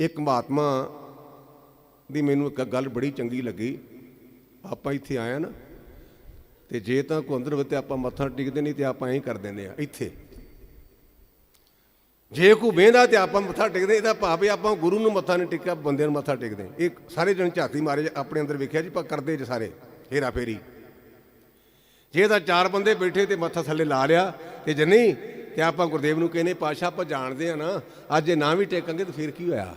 ਇੱਕ ਮਹਾਤਮਾ ਦੀ ਮੈਨੂੰ ਇੱਕ ਗੱਲ ਬੜੀ ਚੰਗੀ ਲੱਗੀ। ਆਪਾਂ ਇੱਥੇ ਆਇਆ ਨਾ, ਤੇ ਜੇ ਤਾਂ ਕੋਈ ਅੰਦਰ ਤੇ ਆਪਾਂ ਮੱਥਾ ਟੇਕਦੇ ਨਹੀਂ ਤੇ ਆਪਾਂ ਐਂ ਕਰ ਦਿੰਦੇ ਆ, ਇੱਥੇ। ਜੇ ਕੋਈ ਵੇਂਦਾ ਤੇ ਆਪਾਂ ਮੱਥਾ ਟੇਕਦੇ ਇਹਦਾ ਭਾਵ ਹੈ ਆਪਾਂ ਗੁਰੂ ਨੂੰ ਮੱਥਾ ਨਹੀਂ ਟੇਕਿਆ ਬੰਦੇ ਨੂੰ ਮੱਥਾ ਟੇਕਦੇ ਇਹ ਸਾਰੇ ਜਣ ਝਾਤੀ ਮਾਰੇ ਜੇ ਆਪਣੇ ਅੰਦਰ ਵੇਖਿਆ ਜੀ ਪਾ ਕਰਦੇ ਜੇ ਸਾਰੇ, ਹੇਰਾ ਫੇਰੀ। ਜੇ ਤਾਂ ਚਾਰ ਬੰਦੇ ਬੈਠੇ ਤੇ ਮੱਥਾ ਥੱਲੇ ਲਾ ਲਿਆ, ਤੇ ਜੇ ਨਹੀਂ, ਤੇ ਆਪਾਂ ਗੁਰਦੇਵ ਨੂੰ ਕਹਿੰਦੇ ਪਾਸ਼ਾ ਆਪਾਂ ਜਾਣਦੇ ਆ ਨਾ, ਅੱਜ ਜੇ ਨਾ ਵੀ ਟੇਕਾਂਗੇ ਤਾਂ ਫਿਰ ਕੀ ਹੋਇਆ?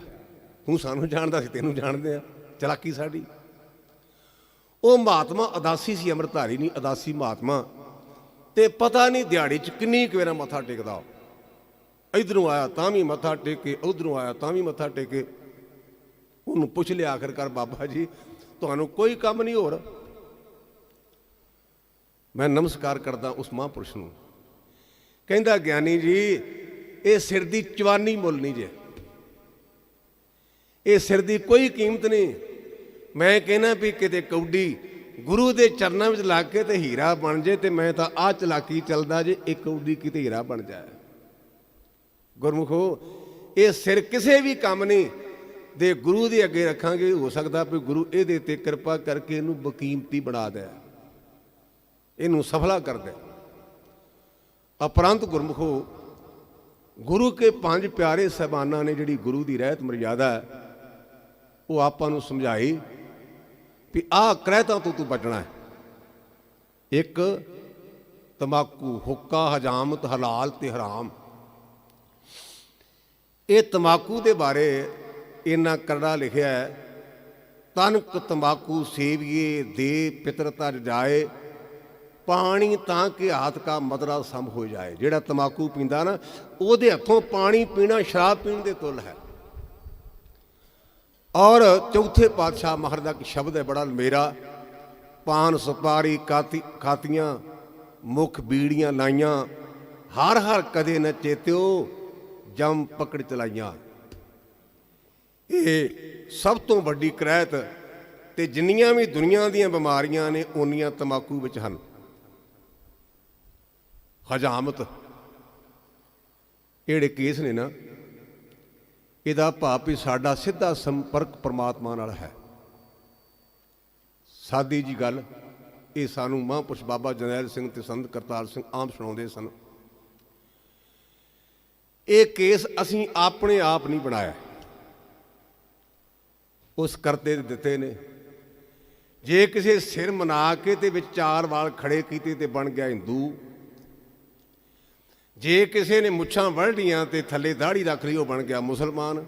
ਤੂੰ ਸਾਨੂੰ ਜਾਣਦਾ ਸੀ, ਤੈਨੂੰ ਜਾਣਦੇ ਆ। ਚਲਾਕੀ ਸਾਡੀ। ਉਹ ਮਹਾਤਮਾ ਅਦਾਸੀ ਸੀ, ਅੰਮ੍ਰਿਤਧਾਰੀ ਨਹੀਂ, ਅਦਾਸੀ ਮਹਾਤਮਾ। ਤੇ ਪਤਾ ਨਹੀਂ ਦਿਹਾੜੀ ਚ ਕਿੰਨੀ ਕੁ ਵੇਰਾ ਮੱਥਾ ਟੇਕਦਾ ਇਧਰੋਂ ਆਇਆ ਤਾਂ ਵੀ ਮੱਥਾ ਟੇਕੇ, ਉਧਰੋਂ ਆਇਆ ਤਾਂ ਵੀ ਮੱਥਾ ਟੇਕੇ। ਉਹਨੂੰ ਪੁੱਛ ਲਿਆ ਆਖਰਕਾਰ, ਬਾਬਾ ਜੀ, ਤੁਹਾਨੂੰ ਕੋਈ ਕੰਮ ਨਹੀਂ ਹੋਰ? ਮੈਂ ਨਮਸਕਾਰ ਕਰਦਾ ਉਸ ਮਹਾਂਪੁਰਸ਼ ਨੂੰ। ਕਹਿੰਦਾ, ਗਿਆਨੀ ਜੀ, ਇਹ ਸਿਰ ਦੀ ਚਵਾਨੀ ਮੁੱਲ ਨਹੀਂ ਜੇ। ਇਹ ਸਿਰ ਦੀ ਕੋਈ ਕੀਮਤ ਨਹੀਂ। ਮੈਂ ਕਹਿੰਦਾ ਵੀ ਕਿਤੇ ਕੌਡੀ ਗੁਰੂ ਦੇ ਚਰਨਾਂ ਵਿੱਚ ਲੱਗ ਕੇ ਤੇ ਹੀਰਾ ਬਣ ਜੇ ਤੇ ਮੈਂ ਤਾਂ ਆ ਚਲਾਕੀ ਚੱਲਦਾ ਜੇ ਇੱਕ ਕੌਡੀ ਕਿਤੇ ਹੀਰਾ ਬਣ ਜਾਏ। ਗੁਰਮੁਖੋ, ਇਹ ਸਿਰ ਕਿਸੇ ਵੀ ਕੰਮ ਨਹੀਂ। ਦੇ ਗੁਰੂ ਦੇ ਅੱਗੇ ਰੱਖਾਂਗੇ, ਹੋ ਸਕਦਾ ਵੀ ਗੁਰੂ ਇਹਦੇ ਤੇ ਕਿਰਪਾ ਕਰਕੇ ਇਹਨੂੰ ਬਕੀਮਤੀ ਬਣਾ ਦੇ। ਇਹਨੂੰ ਸਫਲਾ ਕਰ ਦੇ। ਅਪਰੰਤ ਗੁਰਮੁਖੋ, ਗੁਰੂ ਕੇ ਪੰਜ ਪਿਆਰੇ ਸਹਿਬਾਨਾਂ ਨੇ ਜਿਹੜੀ ਗੁਰੂ ਦੀ ਰਹਿਤ ਮਰਿਆਦਾ ਹੈ ਉਹ ਆਪਾਂ ਨੂੰ ਸਮਝਾਈ ਵੀ ਆਹ ਕ੍ਰਹਿਤਾਂ ਤੋਂ ਤੂੰ ਬਚਣਾ ਹੈ। ਇੱਕ ਤਮਾਕੂ ਹੁੱਕਾ ਹਜਾਮਤ ਹਲਾਲ ਤੇ ਹਰਾਮ। ਇਹ ਤਮਾਕੂ ਦੇ ਬਾਰੇ ਇਹਨਾਂ ਕਰੜਾ ਲਿਖਿਆ ਹੈ, ਤਨਕ ਤਮਾਕੂ ਸੇਵੀਏ ਦੇ ਪਿਤਰਤਾ ਜਾਏ, ਪਾਣੀ ਤਾਂ ਕਿ ਹੱਥ ਕਾ ਮਦਰਾ ਸਮ ਹੋ ਜਾਏ। ਜਿਹੜਾ ਤਮਾਕੂ ਪੀਂਦਾ ਨਾ, ਉਹਦੇ ਹੱਥੋਂ ਪਾਣੀ ਪੀਣਾ ਸ਼ਰਾਬ ਪੀਣ ਦੇ ਤੁਲ ਹੈ। ਔਰ ਚੌਥੇ ਪਾਤਸ਼ਾਹ ਮਹਰ ਦਾ ਇੱਕ ਸ਼ਬਦ ਹੈ ਬੜਾ ਮੇਰਾ ਪਾਨ ਸੁਪਾਰੀ ਕਾਤੀ ਖਾਤੀਆਂ ਮੁਖ ਬੀੜੀਆਂ ਲਾਈਆਂ, ਹਰ ਹਰ ਕਦੇ ਨ ਚੇਤਿਓ, ਜਮ ਪਕੜ ਚਲਾਈਆਂ। ਇਹ ਸਭ ਤੋਂ ਵੱਡੀ ਕ੍ਰੈਤ ਤੇ ਜਿੰਨੀਆਂ ਵੀ ਦੁਨੀਆ ਦੀਆਂ ਬਿਮਾਰੀਆਂ ਨੇ, ਓਨੀਆਂ ਤਮਾਕੂ ਵਿੱਚ ਹਨ। ਹਜਾਮਤ। ਜਿਹੜੇ ਕੇਸ ਨੇ ਨਾ ਇਹਦਾ ਭਾਵ ਵੀ ਸਾਡਾ ਸਿੱਧਾ ਸੰਪਰਕ ਪ੍ਰਮਾਤਮਾ ਨਾਲ ਹੈ। ਸਾਦੀ ਜੀ ਗੱਲ, ਇਹ ਸਾਨੂੰ ਮਹਾਂਪੁਰਸ਼ ਬਾਬਾ ਜਨੈਲ ਸਿੰਘ ਤੇ ਸੰਤ ਕਰਤਾਰ ਸਿੰਘ ਆਮ ਸੁਣਾਉਂਦੇ ਸਨ। ਇਹ ਕੇਸ ਅਸੀਂ ਆਪਣੇ ਆਪ ਨਹੀਂ ਬਣਾਇਆ। ਉਸ ਕਰਤੇ ਦੇ ਦਿੱਤੇ ਨੇ। ਜੇ ਕਿਸੇ ਸਿਰ ਮਨਾ ਕੇ ਤੇ ਵਿੱਚ ਚਾਰ ਵਾਲ ਖੜੇ ਕੀਤੇ ਤੇ ਬਣ ਗਿਆ ਹਿੰਦੂ ਜੇ ਕਿਸੇ ਨੇ ਮੁੱਛਾਂ ਵੜਲੀਆਂ ਤੇ ਥੱਲੇ ਦਾੜੀ ਰੱਖ ਲਈ, ਉਹ ਬਣ ਗਿਆ ਮੁਸਲਮਾਨ।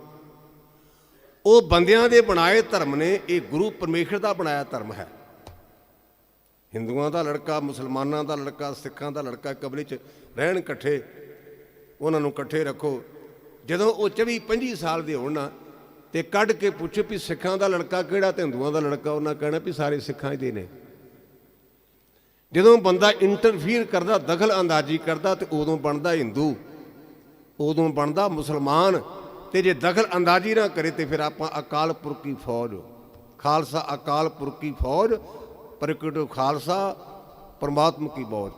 ਉਹ ਬੰਦਿਆਂ ਦੇ ਬਣਾਏ ਧਰਮ ਨੇ, ਇਹ ਗੁਰੂ ਪਰਮੇਸ਼ਰ ਦਾ ਬਣਾਇਆ ਧਰਮ ਹੈ। ਹਿੰਦੂਆਂ ਦਾ ਲੜਕਾ, ਮੁਸਲਮਾਨਾਂ ਦਾ ਲੜਕਾ, ਸਿੱਖਾਂ ਦਾ ਲੜਕਾ ਕਬਲੇ 'ਚ ਰਹਿਣ ਇਕੱਠੇ, ਉਹਨਾਂ ਨੂੰ ਇਕੱਠੇ ਰੱਖੋ। ਜਦੋਂ ਉਹ 24 25 ਸਾਲ ਦੇ ਹੋਣ ਨਾ, ਤੇ ਕੱਢ ਕੇ ਪੁੱਛੋ ਵੀ ਸਿੱਖਾਂ ਦਾ ਲੜਕਾ ਕਿਹੜਾ ਤੇ ਹਿੰਦੂਆਂ ਦਾ ਲੜਕਾ, ਉਹਨਾਂ ਕਹਿਣਾ ਵੀ ਸਾਰੇ ਸਿੱਖਾਂ ਦੇ ਨੇ। ਜਦੋਂ ਬੰਦਾ ਇੰਟਰਫੀਅਰ ਕਰਦਾ ਦਖਲ ਅੰਦਾਜ਼ੀ ਕਰਦਾ, ਤੇ ਉਦੋਂ ਬਣਦਾ ਹਿੰਦੂ ਉਦੋਂ ਬਣਦਾ ਮੁਸਲਮਾਨ। ਤੇ ਜੇ ਦਖਲ ਅੰਦਾਜ਼ੀ ਨਾ ਕਰੇ, ਤੇ ਫਿਰ ਆਪਾਂ ਅਕਾਲ ਪੁਰਖ ਕੀ ਫੌਜ ਖਾਲਸਾ, ਅਕਾਲ ਪੁਰਖ ਕੀ ਫੌਜ, ਪ੍ਰਗਟੋ ਖਾਲਸਾ, ਪਰਮਾਤਮਾ ਕੀ ਬੌਜ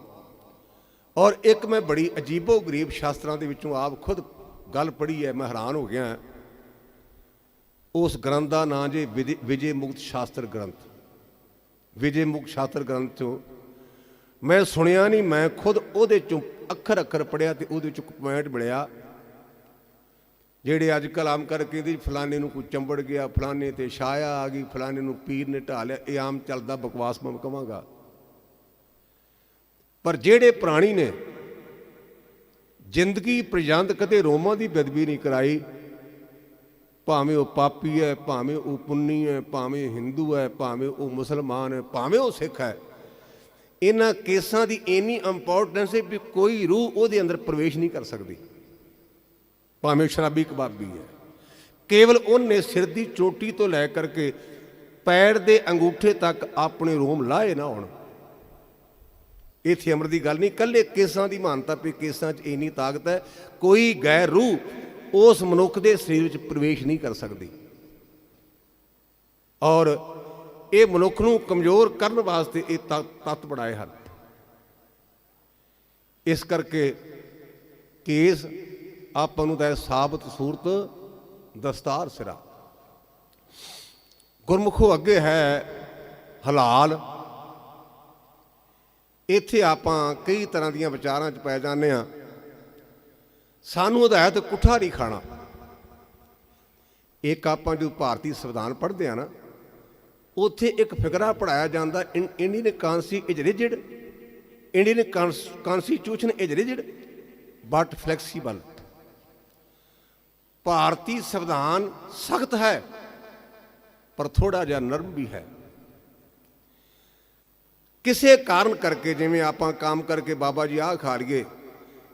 ਔਰ ਇੱਕ ਮੈਂ ਬੜੀ ਅਜੀਬੋ ਗਰੀਬ ਸ਼ਾਸਤਰਾਂ ਦੇ ਵਿੱਚੋਂ ਆਪ ਖੁਦ ਗੱਲ ਪੜ੍ਹੀ ਹੈ, ਮੈਂ ਹੈਰਾਨ ਹੋ ਗਿਆ ਉਸ ਗ੍ਰੰਥ ਦਾ ਨਾਂ ਜੇ ਵਿਜੇ- ਵਿਜੇ ਮੁਕਤ ਸ਼ਾਸਤਰ ਗ੍ਰੰਥ। ਵਿਜੇ ਮੁਕਤ ਸ਼ਾਸਤਰ ਗ੍ਰੰਥ ਚੋਂ ਮੈਂ ਸੁਣਿਆ ਨਹੀਂ, ਮੈਂ ਖੁਦ ਉਹਦੇ ਚੋਂ ਅੱਖਰ ਅੱਖਰ ਪੜਿਆ ਤੇ ਉਹਦੇ ਚੋਂ ਪੁਆਇੰਟ ਮਿਲਿਆ। ਜਿਹੜੇ ਅੱਜ ਕੱਲ੍ਹ ਆਮ ਕਰਕੇ ਦੀ ਫਲਾਣੇ ਨੂੰ ਕੋਈ ਚੰਬੜ ਗਿਆ, ਫਲਾਣੇ ਤੇ ਛਾਇਆ ਆ ਗਈ, ਫਲਾਣੇ ਨੂੰ ਪੀਰ ਨੇ ਢਾ ਲਿਆ, ਇਹ ਆਮ ਚੱਲਦਾ, ਬਕਵਾਸ ਮੈਂ ਕਵਾਂਗਾ ਪਰ ਜਿਹੜੇ ਪ੍ਰਾਣੀ ਨੇ, ਜ਼ਿੰਦਗੀ ਪ੍ਰਜੰਦ ਕਦੇ ਰੋਮਾਂ ਦੀ ਬਦਬੀ ਨਹੀਂ ਕਰਾਈ। ਭਾਵੇਂ ਉਹ ਪਾਪੀ ਹੈ, ਭਾਵੇਂ ਉਹ ਪੁੰਨੀ ਹੈ, ਭਾਵੇਂ ਹਿੰਦੂ ਹੈ, ਭਾਵੇਂ ਉਹ ਮੁਸਲਮਾਨ ਹੈ, ਭਾਵੇਂ ਉਹ ਸਿੱਖ ਹੈ ਇਹਨਾਂ ਕੇਸਾਂ ਦੀ ਇੰਨੀ ਇੰਪੋਰਟੈਂਸ ਹੈ ਵੀ ਕੋਈ ਰੂਹ ਉਹਦੇ ਅੰਦਰ ਪ੍ਰਵੇਸ਼ ਨਹੀਂ ਕਰ ਸਕਦੀ। ਭਾਵੇਂ ਸ਼ਰਾਬੀ ਕਬਾਬੀ ਹੈ। ਕੇਵਲ ਉਹਨੇ ਸਿਰ ਦੀ ਚੋਟੀ ਤੋਂ ਲੈ ਕਰਕੇ ਪੈਰ ਦੇ ਅੰਗੂਠੇ ਤੱਕ ਆਪਣੇ ਰੋਮ ਲਾਏ ਨਾ ਹੋਣ। ਇੱਥੇ ਅਮਰ ਦੀ ਗੱਲ ਨਹੀਂ ਕੱਲੇ ਕੇਸਾਂ ਦੀ ਮਾਨਤਾ ਪਈ ਕੇਸਾਂ 'ਚ ਇੰਨੀ ਤਾਕਤ ਹੈ, ਕੋਈ ਗੈਰ ਰੂਹ ਉਸ ਮਨੁੱਖ ਦੇ ਸਰੀਰ ਵਿੱਚ ਪ੍ਰਵੇਸ਼ ਨਹੀਂ ਕਰ ਸਕਦੀ। ਔਰ ਇਹ ਮਨੁੱਖ ਨੂੰ ਕਮਜ਼ੋਰ ਕਰਨ ਵਾਸਤੇ ਇਹ ਤ- ਤੱਤ ਬਣਾਏ ਹਨ। ਇਸ ਕਰਕੇ ਕੇਸ ਆਪਾਂ ਨੂੰ ਦਾ ਸਾਬਤ ਸੂਰਤ, ਦਸਤਾਰ ਸਿਰਾ। ਗੁਰਮੁਖੋ ਅੱਗੇ ਹੈ ਹਲਾਲ। ਇੱਥੇ ਆਪਾਂ ਕਈ ਤਰ੍ਹਾਂ ਦੀਆਂ ਵਿਚਾਰਾਂ 'ਚ ਪੈ ਜਾਂਦੇ ਆ ਸਾਨੂੰ ਹਦਾਇਤ ਕੁੱਠਾ ਨਹੀਂ ਖਾਣਾ। ਇੱਕ ਆਪਾਂ ਜੋ ਭਾਰਤੀ ਸੰਵਿਧਾਨ ਪੜ੍ਹਦੇ ਆ ਨਾ ਉੱਥੇ ਇੱਕ ਫਿਕਰਾ ਪੜਾਇਆ ਜਾਂਦਾ ਇੰਡੀਅਨ ਕਾਂਸੀ is rigid Indian constitution is rigid, but flexible. ਭਾਰਤੀ ਸੰਵਿਧਾਨ ਸਖਤ ਹੈ, ਪਰ ਥੋੜਾ ਜਿਹਾ ਨਰਮ ਵੀ ਹੈ। ਕਿਸੇ ਕਾਰਨ ਕਰਕੇ, ਜਿਵੇਂ ਆਪਾਂ ਕੰਮ ਕਰਕੇ ਬਾਬਾ ਜੀ ਆਹ ਖਾ ਲਈਏ,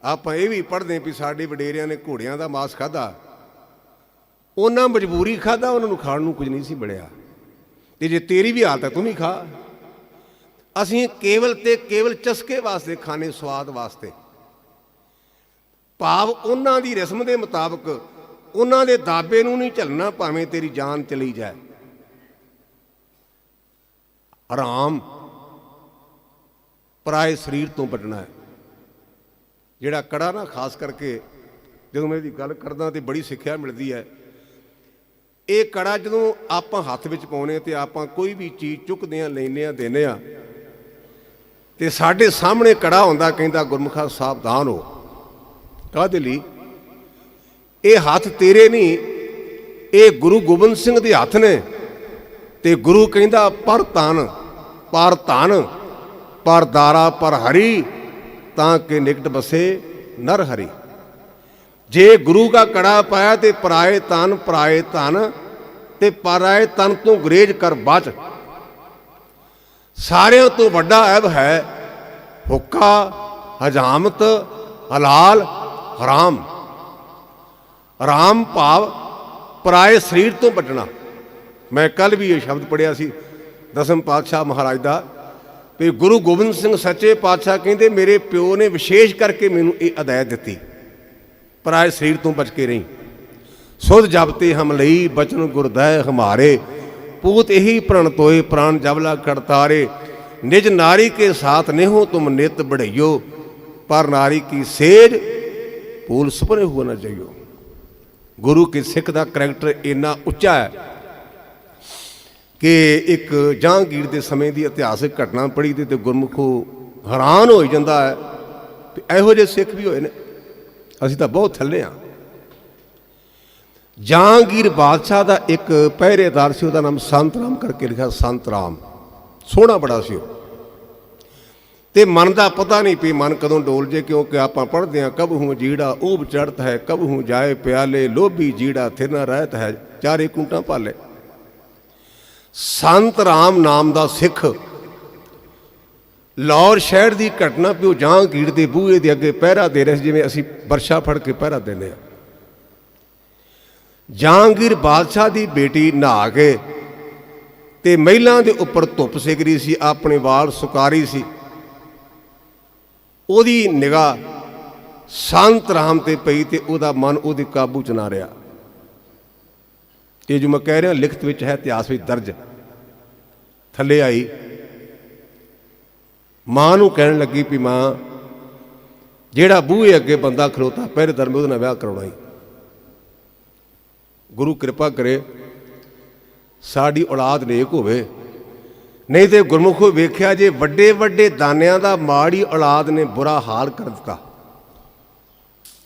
ਆਪਾਂ ਇਹ ਵੀ ਪੜ੍ਹਦੇ ਵੀ ਸਾਡੇ ਵਡੇਰਿਆਂ ਨੇ ਘੋੜਿਆਂ ਦਾ ਮਾਸ ਖਾਦਾ ਉਹਨਾਂ ਮਜਬੂਰੀ ਖਾਦਾ ਉਹਨਾਂ ਨੂੰ ਖਾਣ ਨੂੰ ਕੁਝ ਨਹੀਂ ਸੀ ਮਿਲਿਆ। ਤੇ ਜੇ ਤੇਰੀ ਵੀ ਹਾਲਤ ਹੈ, ਤੂੰ ਵੀ ਖਾ। ਅਸੀਂ ਕੇਵਲ ਤੇ ਕੇਵਲ ਚਸਕੇ ਵਾਸਤੇ ਖਾਣੇ, ਸਵਾਦ ਵਾਸਤੇ। ਭਾਵ ਉਹਨਾਂ ਦੀ ਰਸਮ ਦੇ ਮੁਤਾਬਕ ਉਹਨਾਂ ਦੇ ਦਾਬੇ ਨੂੰ ਨਹੀਂ ਝੱਲਣਾ, ਭਾਵੇਂ ਤੇਰੀ ਜਾਨ ਚਲੀ ਜਾਏ। ਆਰਾਮ ਪਰਾਏ ਸਰੀਰ ਤੋਂ ਬਚਣਾ ਹੈ। ਜਿਹੜਾ ਕੜਾ ਨਾ, ਖਾਸ ਕਰਕੇ ਜਦੋਂ ਮੈਂ ਇਹਦੀ ਗੱਲ ਕਰਦਾ ਤੇ ਬੜੀ ਸਿੱਖਿਆ ਮਿਲਦੀ ਹੈ ਇਹ ਕੜਾ ਜਦੋਂ ਆਪਾਂ ਹੱਥ ਵਿੱਚ ਪਾਉਨੇ ਤੇ ਆਪਾਂ ਕੋਈ ਵੀ ਚੀਜ਼ ਚੁੱਕਦੇ ਆ ਲੈਨੇ ਆ ਦੇਨੇ ਆ ਤੇ ਸਾਡੇ ਸਾਹਮਣੇ ਕੜਾ ਹੁੰਦਾ ਕਹਿੰਦਾ ਗੁਰਮੁਖਾ ਸਾਵਧਾਨ ਹੋ। ਕਾਹਦੇ ਲਈ? ਇਹ ਹੱਥ ਤੇਰੇ ਨਹੀਂ, ਇਹ ਗੁਰੂ ਗੋਬਿੰਦ ਸਿੰਘ ਦੇ ਹੱਥ ਨੇ ਤੇ ਗੁਰੂ ਕਹਿੰਦਾ ਪਰ ਤਨ ਪਰ ਧਨ, ਪਰ ਦਾਰਾ, ਪਰ ਹਰੀ, ਤਾਂ ਕਿ ਨਿਕਟ ਬਸੇ ਨਰ ਹਰੀ। ਜੇ ਗੁਰੂ ਦਾ ਕੜਾ ਪਾਇਆ ਤੇ ਪਰਾਏ ਤਨ ਪਰਾਏ ਧਨ ਤੇ ਪਰਾਏ ਤਨ ਤੋਂ ਗਰੇਜ ਕਰ ਬਚ। ਸਾਰਿਆਂ ਤੋਂ ਵੱਡਾ ਐਬ ਹੈ ਹੁੱਕਾ, ਹਜਾਮਤ, ਹਲਾਲ, ਹਰਾਮ। ਰਾਮ ਭਾਵ ਪਰਾਏ ਸਰੀਰ ਤੋਂ ਬਚਣਾ ਮੈਂ ਕੱਲ ਵੀ ਇਹ ਸ਼ਬਦ ਪੜਿਆ ਸੀ ਦਸਮ ਪਾਤਸ਼ਾਹ ਮਹਾਰਾਜ ਦਾ ਵੀ ਗੁਰੂ ਗੋਬਿੰਦ ਸਿੰਘ ਸੱਚੇ ਪਾਤਸ਼ਾਹ ਕਹਿੰਦੇ, ਮੇਰੇ ਪਿਓ ਨੇ ਵਿਸ਼ੇਸ਼ ਕਰਕੇ ਮੈਨੂੰ ਇਹ ਹਦਾਇਤ ਦਿੱਤੀ। ਪਰਾਏ ਸਰੀਰ ਤੋਂ ਬਚ ਕੇ ਰਹੀ। ਸੁਧ ਜਪਤੇ ਹਮ ਲਈ, ਬਚਨ ਗੁਰਦੈ ਹਮਾਰੇ। ਪੂਤ ਇਹੀ ਪ੍ਰਣ ਤੋਏ, ਪ੍ਰਾਨ ਜਬਲਾ ਕਰਤਾਰੇ ਨਿਜ ਨਾਰੀ ਕੇ ਸਾਥ ਨੇਹੋ, ਤੁਮ ਨਿਤ ਬੜਈਓ ਪਰ ਨਾਰੀ ਕੀ ਸੇਜ ਪੂਲ ਸੁਪਨੇ ਹੋ ਨਾ ਜਾਈਓ। ਗੁਰੂ ਕੇ ਸਿੱਖ ਦਾ ਕਰੈਕਟਰ ਇੰਨਾ ਉੱਚਾ ਹੈ ਕਿ ਇੱਕ ਜਹਾਂਗੀਰ ਦੇ ਸਮੇਂ ਦੀ ਇਤਿਹਾਸਿਕ ਘਟਨਾ ਪੜ੍ਹੀ ਤੇ ਗੁਰਮੁਖੋ ਹੈਰਾਨ ਹੋ ਜਾਂਦਾ ਹੈ ਇਹੋ ਜਿਹੇ ਸਿੱਖ ਵੀ ਹੋਏ ਨੇ। ਅਸੀਂ ਤਾਂ ਬਹੁਤ ਥੱਲੇ ਆ ਜਹਾਂਗੀਰ ਬਾਦਸ਼ਾਹ ਦਾ ਇੱਕ ਪਹਿਰੇਦਾਰ ਸੀ ਉਹਦਾ ਨਾਮ ਸੰਤ ਰਾਮ ਕਰਕੇ ਲਿਖਿਆ ਸੰਤ ਰਾਮ ਸੋਹਣਾ ਬੜਾ ਸੀ ਉਹ ਤੇ ਮਨ ਦਾ ਪਤਾ ਨਹੀਂ ਪਈ ਮਨ ਕਦੋਂ ਡੋਲ ਜੇ ਕਿਉਂਕਿ ਆਪਾਂ ਪੜ੍ਹਦੇ ਆ ਕਬ ਹੂੰ ਜੀੜਾ ਊਬ ਚੜਤ ਹੈ ਕਬ ਹੂੰ ਜਾਏ ਪਿਆਲੇ ਲੋਭੀ ਜੀੜਾ ਥਿਰਨਾ ਰਹਿਤ ਹੈ ਚਾਰੇ ਕੁੰਟਾਂ ਭਾਲੇ ਸੰਤ ਰਾਮ ਨਾਮ ਦਾ ਸਿੱਖ ਲਾਹੌਰ ਸ਼ਹਿਰ ਦੀ ਘਟਨਾ ਪਿਓ ਜਹਾਂਗੀਰ ਦੇ ਬੂਹੇ ਦੇ ਅੱਗੇ ਪਹਿਰਾ ਦੇ ਰਹੇ ਸੀ, ਜਿਵੇਂ ਅਸੀਂ ਵਰਸ਼ਾ ਫੜ ਕੇ ਪਹਿਰਾ ਦਿੰਦੇ ਆ ਜਹਾਂਗੀਰ ਬਾਦਸ਼ਾਹ ਦੀ ਬੇਟੀ ਨਹਾ ਕੇ ਤੇ ਮਹਿਲਾਂ ਦੇ ਉੱਪਰ ਧੁੱਪ ਸਿਕ ਰਹੀ ਸੀ, ਆਪਣੇ ਵਾਲ ਸੁਕਾਰੀ ਸੀ। ਉਹਦੀ ਨਿਗਾਹ ਸੰਤ ਰਾਮ ਤੇ ਪਈ ਤੇ ਉਹਦਾ ਮਨ ਉਹਦੇ ਕਾਬੂ ਚ ਨਾ ਰਿਹਾ। ਇਹ ਜੋ ਮੈਂ ਕਹਿ ਰਿਹਾ, ਲਿਖਤ ਵਿੱਚ ਹੈ ਇਤਿਹਾਸ ਵਿੱਚ ਦਰਜ। ਥੱਲੇ ਆਈ। ਮਾਂ ਨੂੰ ਕਹਿਣ ਲੱਗੀ ਵੀ ਮਾਂ, ਜਿਹੜਾ ਬੂਹੇ ਅੱਗੇ ਬੰਦਾ ਖਲੋਤਾ, ਪਹਿਰੇ ਧਰਮ ਉਹਦੇ ਨਾਲ ਵਿਆਹ ਕਰਾਉਣਾ ਹੀ ਗੁਰੂ ਕਿਰਪਾ ਕਰੇ, ਸਾਡੀ ਔਲਾਦ ਨੇਕ ਹੋਵੇ। ਨਹੀਂ ਤੇ ਗੁਰਮੁਖੋ ਵੇਖਿਆ ਜੇ ਵੱਡੇ ਵੱਡੇ ਦਾਨਿਆਂ ਦਾ ਮਾੜੀ ਔਲਾਦ ਨੇ ਬੁਰਾ ਹਾਲ ਕਰ ਦਿੱਤਾ।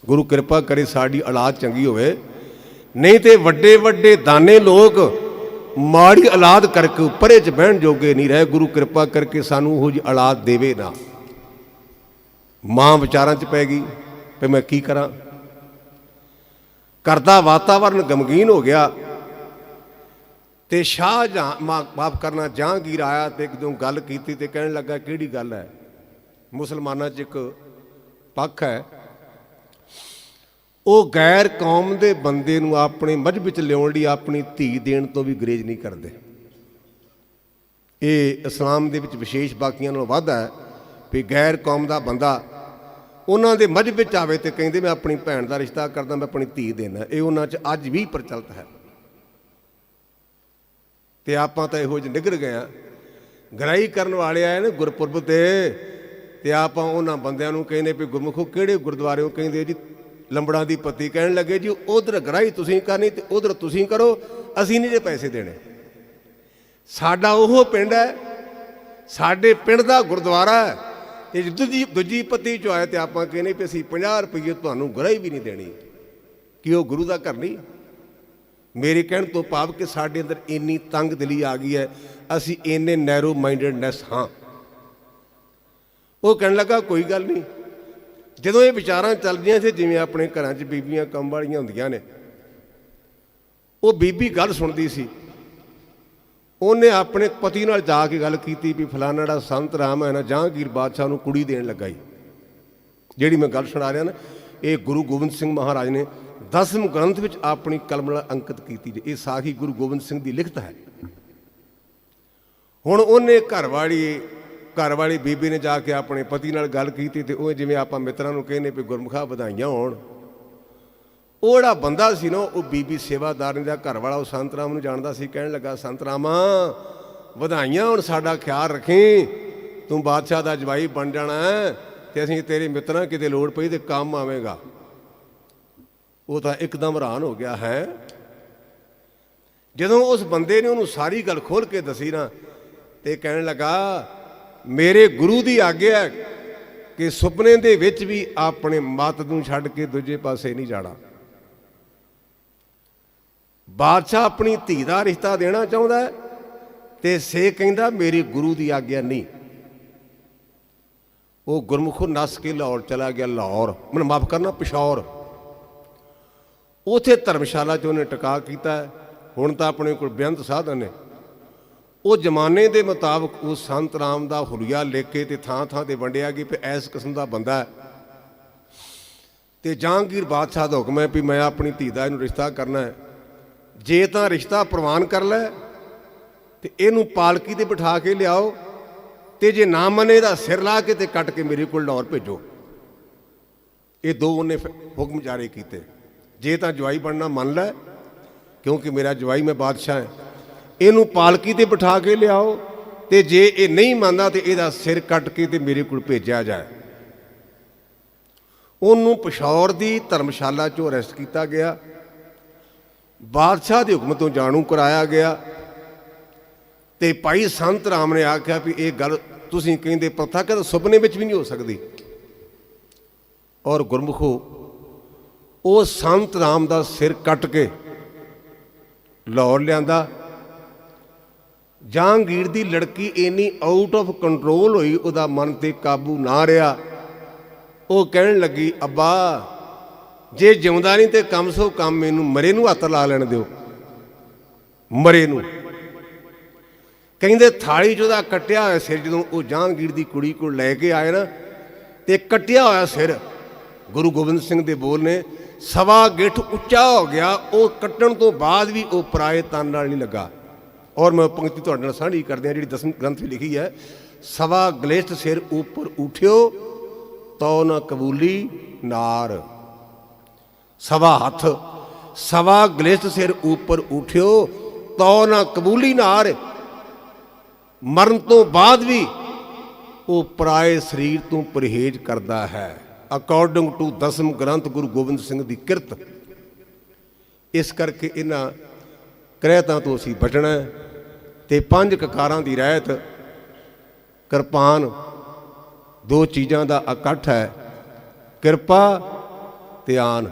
ਗੁਰੂ ਕਿਰਪਾ ਕਰੇ ਸਾਡੀ ਔਲਾਦ ਚੰਗੀ ਹੋਵੇ। ਨਹੀਂ ਤੇ ਵੱਡੇ ਵੱਡੇ ਦਾਨੇ ਲੋਕ ਮਾੜੀ ਔਲਾਦ ਕਰਕੇ ਪਰੇ ਚ ਬਹਿਣ ਜੋਗੇ ਨਹੀਂ ਰਹੇ। ਗੁਰੂ ਕਿਰਪਾ ਕਰਕੇ ਸਾਨੂੰ ਉਹ ਜੀ ਔਲਾਦ ਦੇਵੇ ਨਾ। ਮਾਂ ਵਿਚਾਰਾਂ ਚ ਪੈ ਗਈ ਤੇ ਮੈਂ ਕੀ ਕਰਾਂ? ਘਰ ਦਾ ਵਾਤਾਵਰਨ ਗਮਗੀਨ ਹੋ ਗਿਆ। ਤੇ ਸ਼ਾਹ ਜਹਾਂ ਮਾਫ ਕਰਨਾ, ਜਹਾਂਗੀਰ ਆਇਆ ਤੇ ਜਦੋਂ ਗੱਲ ਕੀਤੀ ਤੇ ਕਹਿਣ ਲੱਗਾ, ਕਿਹੜੀ ਗੱਲ ਹੈ? ਮੁਸਲਮਾਨਾਂ 'ਚ ਇੱਕ ਪੱਖ ਹੈ। ਉਹ ਗੈਰ ਕੌਮ ਦੇ ਬੰਦੇ ਨੂੰ ਆਪਣੇ ਮਜ਼ਬ ਵਿੱਚ ਲਿਆਉਣ ਲਈ ਆਪਣੀ ਧੀ ਦੇਣ ਤੋਂ ਵੀ ਗਰੇਜ ਨਹੀਂ ਕਰਦੇ। ਇਹ ਇਸਲਾਮ ਦੇ ਵਿੱਚ ਵਿਸ਼ੇਸ਼ ਬਾਕੀਆਂ ਨਾਲੋਂ ਵੱਧ ਹੈ ਵੀ ਗੈਰ ਕੌਮ ਦਾ ਬੰਦਾ ਉਹਨਾਂ ਦੇ ਮੱਝ ਵਿੱਚ ਆਵੇ ਤੇ ਕਹਿੰਦੇ ਮੈਂ ਆਪਣੀ ਭੈਣ ਦਾ ਰਿਸ਼ਤਾ ਕਰਦਾ, ਮੈਂ ਆਪਣੀ ਧੀ ਦੇਣਾ। ਇਹ ਉਹਨਾਂ 'ਚ ਅੱਜ ਵੀ ਪ੍ਰਚਲਿਤ ਹੈ। ਤੇ ਆਪਾਂ ਤਾਂ ਇਹੋ ਜਿਹੇ ਨਿਗਰ ਗਏ ਆ ਗਰਾਈ ਕਰਨ ਵਾਲੇ ਆਏ ਨੇ ਗੁਰਪੁਰਬ ਤੇ ਤੇ ਆਪਾਂ ਉਹਨਾਂ ਬੰਦਿਆਂ ਨੂੰ ਕਹਿੰਦੇ ਵੀ ਗੁਰਮੁਖੋ, ਕਿਹੜੇ ਗੁਰਦੁਆਰਿਓਂ ਕਹਿੰਦੇ ਜੀ, ਲੰਬੜਾਂ ਦੀ ਪੱਤੀ ਕਹਿਣ ਲੱਗੇ ਜੀ, ਉਧਰ ਗਰਾਈ ਤੁਸੀਂ ਕਰਨੀ ਤੇ ਉਧਰ ਤੁਸੀਂ ਕਰੋ, ਅਸੀਂ ਨਹੀਂ ਜੇ ਪੈਸੇ ਦੇਣੇ। ਸਾਡਾ ਉਹ ਪਿੰਡ ਹੈ, ਸਾਡੇ ਪਿੰਡ ਦਾ ਗੁਰਦੁਆਰਾ ਹੈ। ਤੇ ਜੇ ਦੂਜੀ ਦੂਜੀ ਪੱਤੀ ਚ ਆਏ ਤੇ ਆਪਾਂ ਕਹਿੰਦੇ ਵੀ ਅਸੀਂ 50 ਰੁਪਏ ਤੁਹਾਨੂੰ ਗਰਾਈ ਵੀ ਨਹੀਂ ਦੇਣੀ। ਕਿ ਉਹ ਗੁਰੂ ਦਾ ਘਰ ਨਹੀਂ? ਮੇਰੇ ਕਹਿਣ ਤੋਂ ਭਾਵ ਕਿ ਸਾਡੇ ਅੰਦਰ ਇੰਨੀ ਤੰਗ ਦਿਲੀ ਆ ਗਈ ਹੈ, ਅਸੀਂ ਇੰਨੇ ਨੈਰੋ ਮਾਈਂਡਡਨੈਸ ਹਾਂ। ਉਹ ਕਹਿਣ ਲੱਗਾ, ਕੋਈ ਗੱਲ ਨਹੀਂ। ਜਦੋਂ ਇਹ ਵਿਚਾਰਾਂ ਚੱਲਦੀਆਂ ਸੀ, ਜਿਵੇਂ ਆਪਣੇ ਘਰਾਂ 'ਚ ਬੀਬੀਆਂ ਕੰਮ ਵਾਲੀਆਂ ਹੁੰਦੀਆਂ ਨੇ, ਉਹ ਬੀਬੀ ਗੱਲ ਸੁਣਦੀ ਸੀ। ਉਹਨੇ ਆਪਣੇ ਪਤੀ ਨਾਲ ਜਾ ਕੇ ਗੱਲ ਕੀਤੀ ਵੀ ਫਲਾਣਾ ਜਿਹੜਾ ਸੰਤ ਰਾਮ ਹੈ ਨਾ, ਜਹਾਂਗੀਰ ਬਾਦਸ਼ਾਹ ਨੂੰ ਕੁੜੀ ਦੇਣ ਲੱਗਾ ਈ ਜਿਹੜੀ ਮੈਂ ਗੱਲ ਸੁਣਾ ਰਿਹਾ ਨਾ, ਇਹ ਗੁਰੂ ਗੋਬਿੰਦ ਸਿੰਘ ਮਹਾਰਾਜ ਨੇ ਦਸਮ ਗ੍ਰੰਥ ਵਿੱਚ ਆਪਣੀ ਕਲਮ ਨਾਲ ਅੰਕਿਤ ਕੀਤੀ ਜੇ। ਇਹ ਸਾਖੀ ਗੁਰੂ ਗੋਬਿੰਦ ਸਿੰਘ ਦੀ ਲਿਖਤ ਹੈ। ਹੁਣ ਉਹਨੇ ਘਰ ਵਾਲੀ ਘਰ ਵਾਲੀ ਬੀਬੀ ਨੇ ਜਾ ਕੇ ਆਪਣੇ ਪਤੀ ਨਾਲ ਗੱਲ ਕੀਤੀ ਤੇ ਉਹ ਜਿਵੇਂ ਆਪਾਂ ਮਿੱਤਰਾਂ ਨੂੰ ਕਹਿੰਦੇ ਵੀ ਗੁਰਮੁਖਾ ਵਧਾਈਆਂ ਹੋਣ ਉਹ ਜਿਹੜਾ ਬੰਦਾ ਸੀ ਨਾ, ਉਹ ਬੀਬੀ ਸੇਵਾਦਾਰ ਦਾ ਘਰ ਵਾਲਾ, ਉਹ ਸੰਤ ਰਾਮ ਨੂੰ ਜਾਣਦਾ ਸੀ, ਕਹਿਣ ਲੱਗਾ, ਸੰਤ ਰਾਮਾ, ਵਧਾਈਆਂ ਹੁਣ ਸਾਡਾ ਖਿਆਲ ਰੱਖੀ। ਤੂੰ ਬਾਦਸ਼ਾਹ ਦਾ ਜਵਾਈ ਬਣ ਜਾਣਾ ਤੇ ਅਸੀਂ ਤੇਰੇ ਮਿੱਤਰਾਂ ਕਿਤੇ ਲੋੜ ਪਈ ਤੇ ਕੰਮ ਆਵੇਂਗਾ। ਉਹ ਤਾਂ ਇੱਕਦਮ ਹੈਰਾਨ ਹੋ ਗਿਆ ਹੈ। ਜਦੋਂ ਉਸ ਬੰਦੇ ਨੇ ਉਹਨੂੰ ਸਾਰੀ ਗੱਲ ਖੋਲ ਕੇ ਦਸੀ ਨਾ, ਤੇ ਕਹਿਣ ਲੱਗਾ, ਮੇਰੇ ਗੁਰੂ ਦੀ ਆਗਿਆ ਕਿ ਸੁਪਨੇ ਦੇ ਵਿੱਚ ਵੀ ਆਪਣੇ ਮਤ ਨੂੰ ਛੱਡ ਕੇ ਦੂਜੇ ਪਾਸੇ ਨਹੀਂ ਜਾਣਾ। ਬਾਦਸ਼ਾਹ ਆਪਣੀ ਧੀ ਦਾ ਰਿਸ਼ਤਾ ਦੇਣਾ ਚਾਹੁੰਦਾ ਹੈ ਤੇ ਸੇ ਕਹਿੰਦਾ, ਮੇਰੀ ਗੁਰੂ ਦੀ ਆਗਿਆ ਨਹੀਂ। ਉਹ ਗੁਰਮੁਖੋਂ ਨਸ ਕੇ ਲਾਹੌਰ ਚਲਾ ਗਿਆ, ਲਾਹੌਰ। ਮੈਨੂੰ ਮਾਫ ਕਰਨਾ, ਪਿਸ਼ੌਰ। ਉਥੇ ਧਰਮਸ਼ਾਲਾ 'ਚ ਉਹਨੇ ਟਿਕਾ ਕੀਤਾ। ਹੁਣ ਤਾਂ ਆਪਣੇ ਕੋਲ ਬੇਅੰਤ ਸਾਧਨ ਨੇ। ਉਹ ਜ਼ਮਾਨੇ ਦੇ ਮੁਤਾਬਕ ਉਹ ਸੰਤ ਰਾਮ ਦਾ ਹੁਲੀਆ ਲਿਖ ਕੇ ਤੇ ਥਾਂ ਥਾਂ ਤੇ ਵੰਡਿਆ ਗਿਆ ਕਿ ਐਸ ਕਿਸਮ ਦਾ ਬੰਦਾ ਹੈ। ਤੇ ਜਹਾਂਗੀਰ ਬਾਦਸ਼ਾਹ ਦਾ ਹੁਕਮ ਹੈ ਵੀ ਮੈਂ ਆਪਣੀ ਧੀ ਦਾ ਇਹਨੂੰ ਰਿਸ਼ਤਾ ਕਰਨਾ ਹੈ। ਜੇ ਤਾਂ ਰਿਸ਼ਤਾ ਪ੍ਰਵਾਨ ਕਰ ਲੈ ਤੇ ਇਹਨੂੰ ਪਾਲਕੀ ਤੇ ਬਿਠਾ ਕੇ ਲਿਆਓ ਤੇ ਜੇ ਨਾ ਮੰਨੇ ਦਾ ਸਿਰ ਲਾ ਕੇ ਤੇ ਕੱਟ ਕੇ ਮੇਰੇ ਕੋਲ ਲਾਹੌਰ ਭੇਜੋ। ਇਹ ਦੋ ਉਹਨੇ ਹੁਕਮ ਜਾਰੀ ਕੀਤੇ। ਜੇ ਤਾਂ ਜਵਾਈ ਬਣਨਾ ਮੰਨ ਲੈ, ਕਿਉਂਕਿ ਮੇਰਾ ਜਵਾਈ ਮੈਂ ਬਾਦਸ਼ਾਹ ਹਾਂ। ਇਹਨੂੰ ਪਾਲਕੀ ਤੇ ਬਿਠਾ ਕੇ ਲਿਆਓ ਤੇ ਜੇ ਇਹ ਨਹੀਂ ਮੰਨਦਾ ਤੇ ਇਹਦਾ ਸਿਰ ਕੱਟ ਕੇ ਤੇ ਮੇਰੇ ਕੋਲ ਭੇਜਿਆ ਜਾਏ। ਉਹਨੂੰ ਪਿਸ਼ੌਰ ਦੀ ਧਰਮਸ਼ਾਲਾ ਚੋਂ ਅਰੈਸਟ ਕੀਤਾ ਗਿਆ। ਬਾਦਸ਼ਾਹ ਦੇ ਹੁਕਮ ਤੋਂ ਜਾਣੂ ਕਰਾਇਆ ਗਿਆ। ਤੇ ਭਾਈ ਸੰਤ ਰਾਮ ਨੇ ਆਖਿਆ ਵੀ ਇਹ ਗੱਲ ਤੁਸੀਂ ਕਹਿੰਦੇ ਪ੍ਰਥਾ ਕਦ ਸੁਪਨੇ ਵਿੱਚ ਵੀ ਨਹੀਂ ਹੋ ਸਕਦੀ। ਔਰ ਗੁਰਮੁਖੋ, ਉਹ ਸੰਤ ਰਾਮ ਦਾ ਸਿਰ ਕੱਟ ਕੇ ਲਾਹੌਰ ਲਿਆਂਦਾ। ਜਹਾਂਗੀਰ ਦੀ ਲੜਕੀ ਇੰਨੀ ਆਊਟ ਆਫ ਕੰਟਰੋਲ ਹੋਈ, ਉਹਦਾ ਮਨ ਤੇ ਕਾਬੂ ਨਾ ਰਿਹਾ। ਉਹ ਕਹਿਣ ਲੱਗੀ, ਅੱਬਾ ਜੇ ਜਿਉਂਦਾ ਨਹੀਂ ਤੇ ਕਮ ਸੋ ਕਮ ਮੈਨੂੰ ਮਰੇ ਨੂੰ ਹੱਥ ਲਾ ਲੈਣ ਦਿਓ। ਮਰੇ ਨੂੰ। ਕਹਿੰਦੇ ਥਾਲੀ 'ਚ ਉਹਦਾ ਕੱਟਿਆ ਹੋਇਆ ਸਿਰ, ਜਦੋਂ ਉਹ ਜਹਾਂਗੀਰ ਦੀ ਕੁੜੀ ਕੋਲ ਲੈ ਕੇ ਆਏ ਨਾ, ਤੇ ਕੱਟਿਆ ਹੋਇਆ ਸਿਰ, ਗੁਰੂ ਗੋਬਿੰਦ ਸਿੰਘ ਦੇ ਬੋਲ ਨੇ, ਸਵਾ ਗਿੱਠ ਉੱਚਾ ਹੋ ਗਿਆ, ਉਹ ਕੱਟਣ ਤੋਂ ਬਾਅਦ ਵੀ ਉਹ ਪਰਾਏ ਤਨ ਨਾਲ ਨਹੀਂ ਲੱਗਾ। ਔਰ ਮੈਂ ਪੰਕਤੀ ਤੁਹਾਡੇ ਨਾਲ ਸਾਂਝੀ ਕਰਦੇ ਆ ਜਿਹੜੀ ਦਸਮ ਗ੍ਰੰਥ ਵਿੱਚ ਲਿਖੀ ਹੈ, ਸਵਾ ਗਲੇਸ਼ਟ ਸਿਰ ਉੱਪਰ ਉਠਿਓ ਤੋ ਨਾ ਕਬੂਲੀ ਨਾਰ। ਸਵਾ ਹੱਥ, ਸਵਾ ਗਲੇਸ਼ਟ ਸਿਰ ਉੱਪਰ ਉਠਿਓ, ਤੋ ਨਾ ਕਬੂਲੀ ਨਾਰ ਮਰਨ ਤੋਂ ਬਾਅਦ ਵੀ ਉਹ ਪਰਾਏ ਸਰੀਰ ਤੋਂ ਪਰਹੇਜ਼ ਕਰਦਾ ਹੈ। ਅਕੋਰਡਿੰਗ ਟੂ ਦਸਮ ਗ੍ਰੰਥ ਗੁਰੂ ਗੋਬਿੰਦ ਸਿੰਘ ਦੀ ਕਿਰਤ, ਇਸ ਕਰਕੇ ਇਹਨਾਂ ਕ੍ਰਹਿਤਾਂ ਤੋਂ ਅਸੀਂ ਬਚਣਾ ਹੈ ਤੇ ਪੰਜ ਕਕਾਰਾਂ ਦੀ ਰਹਿਤ, ਕਿਰਪਾਨ ਦੋ ਚੀਜ਼ਾਂ ਦਾ ਇਕੱਠ ਹੈ, ਕਿਰਪਾ ਤੇ ਆਨ।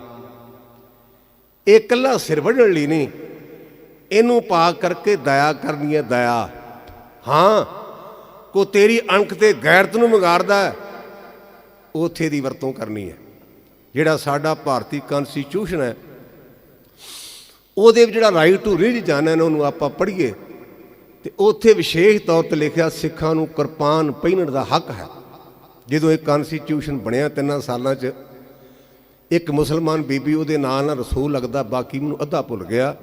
ਇਹ ਇਕੱਲਾ ਸਿਰ ਵੱਢਣ ਲਈ ਨਹੀਂ। ਇਹਨੂੰ ਪਾ ਕਰਕੇ ਦਇਆ ਕਰਨੀ ਹੈ ਦਇਆ। ਹਾਂ ਕੋ ਤੇਰੀ ਅਣਖ ਤੇ ਗੈਰਤ ਨੂੰ ਵਿਗਾੜਦਾ ਹੈ ਉਥੇ ਦੀ ਵਰਤੋਂ ਕਰਨੀ ਹੈ। ਜਿਹੜਾ ਸਾਡਾ ਭਾਰਤੀ ਕਨਸਟੀਟਿਊਸ਼ਨ ਹੈ, ਉਹਦੇ ਵਿੱਚ ਜਿਹੜਾ ਰਾਈਟ ਟੂ ਰਿਲੀਜਨ ਹੈ ਉਹਨੂੰ ਆਪਾਂ ਪੜ੍ਹੀਏ, ਤੇ ਉੱਥੇ ਵਿਸ਼ੇਸ਼ ਤੌਰ ਤੇ ਲਿਖਿਆ ਸਿੱਖਾਂ ਨੂੰ ਕਿਰਪਾਨ ਪਹਿਨਣ ਦਾ ਹੱਕ ਹੈ। ਜਦੋਂ ਇਹ ਕਨਸਟੀਟਿਊਸ਼ਨ ਬਣਿਆ ਤਿੰਨਾਂ ਸਾਲਾਂ 'ਚ ਇੱਕ ਮੁਸਲਮਾਨ ਬੀਬੀ ਉਹਦੇ ਨਾਂ ਨਾਲ ਰਸੂਲ ਲੱਗਦਾ, ਬਾਕੀ ਮੈਨੂੰ ਅੱਧਾ ਭੁੱਲ ਗਿਆ।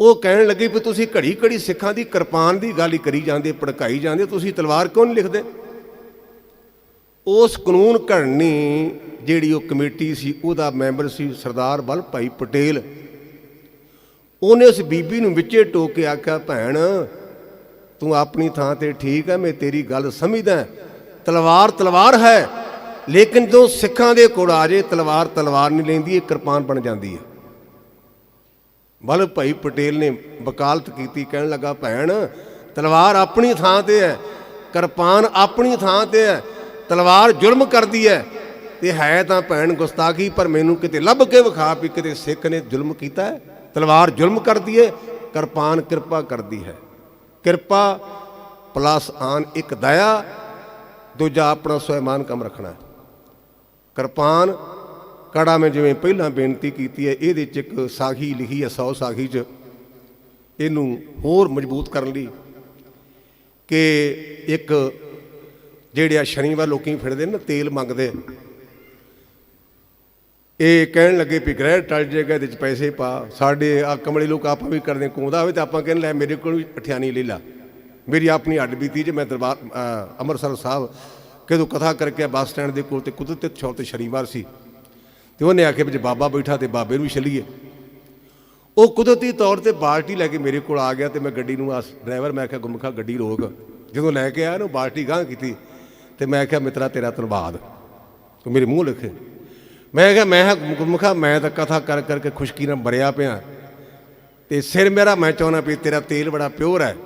ਉਹ ਕਹਿਣ ਲੱਗੀ ਵੀ ਤੁਸੀਂ ਘੜੀ ਘੜੀ ਸਿੱਖਾਂ ਦੀ ਕਿਰਪਾਨ ਦੀ ਗੱਲ ਹੀ ਕਰੀ ਜਾਂਦੇ, ਭੜਕਾਈ ਜਾਂਦੇ, ਤੁਸੀਂ ਤਲਵਾਰ ਕਿਉਂ ਨਹੀਂ ਲਿਖਦੇ? ਉਸ ਕਾਨੂੰਨ ਘੜਨੀ ਜਿਹੜੀ ਉਹ ਕਮੇਟੀ ਸੀ, ਉਹਦਾ ਮੈਂਬਰ ਸੀ ਸਰਦਾਰ ਬਲ ਭਾਈ ਪਟੇਲ। ਉਹਨੇ ਉਸ ਬੀਬੀ ਨੂੰ ਵਿੱਚੇ ਟੋਕ ਕੇ ਆਖਿਆ, ਭੈਣ, ਤੂੰ ਆਪਣੀ ਥਾਂ ਤੇ ਠੀਕ ਹੈ, ਮੈਂ ਤੇਰੀ ਗੱਲ ਸਮਝਦਾ। ਤਲਵਾਰ ਤਲਵਾਰ ਹੈ। ਲੇਕਿਨ ਜਦੋਂ ਸਿੱਖਾਂ ਦੇ ਕੋਲ ਆ ਜੇ ਤਲਵਾਰ ਤਲਵਾਰ ਨਹੀਂ ਲੈਂਦੀ, ਇਹ ਕਿਰਪਾਨ ਬਣ ਜਾਂਦੀ ਹੈ। ਬਲਬ ਭਾਈ ਪਟੇਲ ਨੇ ਵਕਾਲਤ ਕੀਤੀ, ਕਹਿਣ ਲੱਗਾ, ਭੈਣ, ਤਲਵਾਰ ਆਪਣੀ ਥਾਂ ਤੇ ਹੈ, ਕਿਰਪਾਨ ਆਪਣੀ ਥਾਂ ਤੇ ਹੈ, ਤਲਵਾਰ ਜ਼ੁਲਮ ਕਰਦੀ ਹੈ, ਤੇ ਹੈ ਤਾਂ ਭੈਣ ਗੁਸਤਾਖੀ, ਪਰ ਮੈਨੂੰ ਕਿਤੇ ਲੱਭ ਕੇ ਵਿਖਾ ਵੀ ਕਿਤੇ ਸਿੱਖ ਨੇ ਜ਼ੁਲਮ ਕੀਤਾ ਤਲਵਾਰ ਜ਼ੁਲਮ ਕਰਦੀ ਹੈ, ਕਿਰਪਾਨ ਕਿਰਪਾ ਕਰਦੀ ਹੈ। ਕਿਰਪਾ ਪਲੱਸ ਆਨ ਇੱਕ ਦਇਆ, ਦੂਜਾ ਆਪਣਾ ਸਵੈਮਾਨ ਕੰਮ ਰੱਖਣਾ ਕਿਰਪਾਨ ਕੜਾ ਮੈਂ ਜਿਵੇਂ ਪਹਿਲਾਂ ਬੇਨਤੀ ਕੀਤੀ ਹੈ, ਇਹਦੇ ਚ ਇੱਕ ਸਾਖੀ ਲਿਖੀ ਹੈ 100 ਸਾਖੀ ਚ। ਇਹਨੂੰ ਹੋਰ ਮਜ਼ਬੂਤ ਕਰਨ ਲਈ ਕਿ ਇੱਕ ਜਿਹੜੇ ਆ ਸ਼ਨੀਵਾਰ ਲੋਕੀ ਫਿਰਦੇ ਨੇ ਨਾ, ਤੇਲ ਮੰਗਦੇ। ਇਹ ਕਹਿਣ ਲੱਗੇ ਵੀ ਗ੍ਰਹਿ ਟਲ ਜਾਏਗਾ, ਇਹਦੇ ਚ ਪੈਸੇ ਪਾ। ਸਾਡੇ ਆ ਕਮਲੇ ਲੋਕ ਆਪਾਂ ਵੀ ਕਰਦੇ ਕੋਂਦਾ ਹੋਵੇ ਤਾਂ ਆਪਾਂ ਕਹਿਣ ਲੈ, ਮੇਰੇ ਕੋਲ ਵੀ ਅਠਿਆਨੀ ਲੈ ਲਾ। ਮੇਰੀ ਆਪਣੀ ਹੱਡ ਬੀਤੀ ਜੇ ਮੈਂ ਦਰਬਾਰ ਅੰਮ੍ਰਿਤਸਰ ਸਾਹਿਬ ਕਿਦੋਂ ਕਥਾ ਕਰਕੇ ਬੱਸ ਸਟੈਂਡ ਦੇ ਕੋਲ ਤੇ ਕੁਦਰਤ ਛੋੜ ਤੇ ਸ਼ਨੀਵਾਰ ਸੀ। ਤੇ ਉਹਨੇ ਆਖਿਆ ਵੀ ਜੇ ਬਾਬਾ ਬੈਠਾ ਤੇ ਬਾਬੇ ਨੂੰ ਵੀ ਛਲੀਏ। ਉਹ ਕੁਦਰਤੀ ਤੌਰ ਤੇ ਬਾਲਟੀ ਲੈ ਕੇ ਮੇਰੇ ਕੋਲ ਆ ਗਿਆ ਤੇ ਮੈਂ ਗੱਡੀ ਨੂੰ ਆਸ ਡਰਾਈਵਰ ਮੈਂ ਆਖਿਆ ਗੁੰਮਖਾ ਗੱਡੀ ਰੋਕ। ਜਦੋਂ ਲੈ ਕੇ ਆਇਆ ਨੂੰ ਬਾਲਟੀ ਗਾਂ ਕੀਤੀ ਤੇ ਮੈਂ ਆਖਿਆ ਮਿੱਤਰਾ ਤੇਰਾ ਧੰਨਵਾਦ। ਤੂੰ ਮੇਰੇ ਮੂੰਹ ਲਿਖੇ। ਮੈਂ ਕਿਹਾ, ਮੈਂ ਗੁੰਮਖਾ ਮੈਂ ਤਾਂ ਕਥਾ ਕਰ ਕਰਕੇ ਖੁਸ਼ਕੀ ਨਾਲ ਭਰਿਆ ਪਿਆ। ਤੇ ਸਿਰ ਮੇਰਾ ਮੈਂ ਚਾਹੁੰਦਾ ਵੀ ਤੇਰਾ ਤੇਲ ਬੜਾ ਪਿਓਰ ਹੈ।